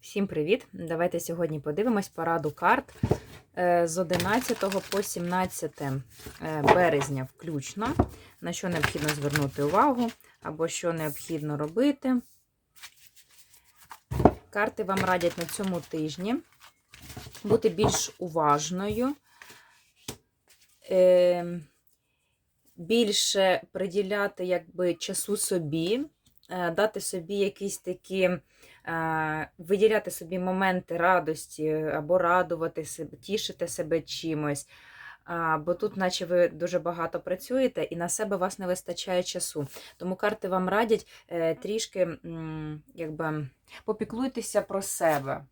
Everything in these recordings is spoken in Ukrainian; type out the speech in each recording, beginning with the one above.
Всім привіт! Давайте сьогодні подивимось пораду карт е, з 11 по 17 е, березня включно, на що необхідно звернути увагу, або що необхідно робити. Карти вам радять на цьому тижні бути більш уважною, е, більше приділяти якби, часу собі, дати собі якісь такі е, виділяти собі моменти радості або радувати себе, тішити себе чимось. Бо тут, наче ви дуже багато працюєте, і на себе вас не вистачає часу. Тому карти вам радять е, трішки якби, попіклуйтеся про себе.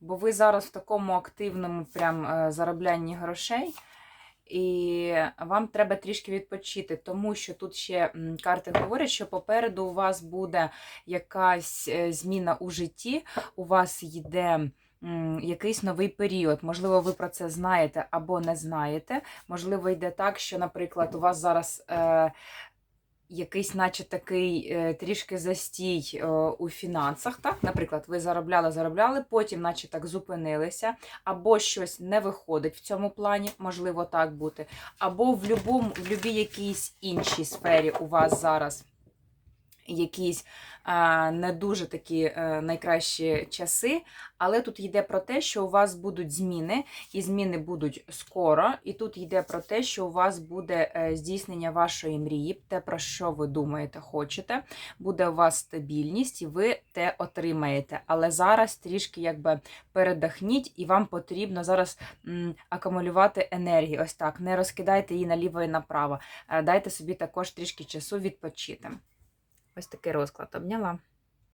Бо ви зараз в такому активному прям е, зароблянні грошей. І вам треба трішки відпочити, тому що тут ще карти говорять, що попереду у вас буде якась е, зміна у житті, у вас йде якийсь новий період. Можливо, ви про це знаєте або не знаєте. Можливо, йде так, що, наприклад, у вас зараз. Якийсь, наче такий е, трішки застій е, у фінансах, так? Наприклад, ви заробляли, заробляли, потім, наче так, зупинилися, або щось не виходить в цьому плані, можливо, так бути, або в будь-якій в якійсь іншій сфері у вас зараз якісь е, не дуже такі е, найкращі часи, але тут йде про те, що у вас будуть зміни, і зміни будуть скоро. І тут йде про те, що у вас буде е, здійснення вашої мрії, те, про що ви думаєте, хочете, буде у вас стабільність, і ви те отримаєте. Але зараз трішки якби передохніть, і вам потрібно зараз м, акумулювати енергію. Ось так. Не розкидайте її наліво і направо. Е, Дайте собі також трішки часу відпочити. Ось такий розклад обняла.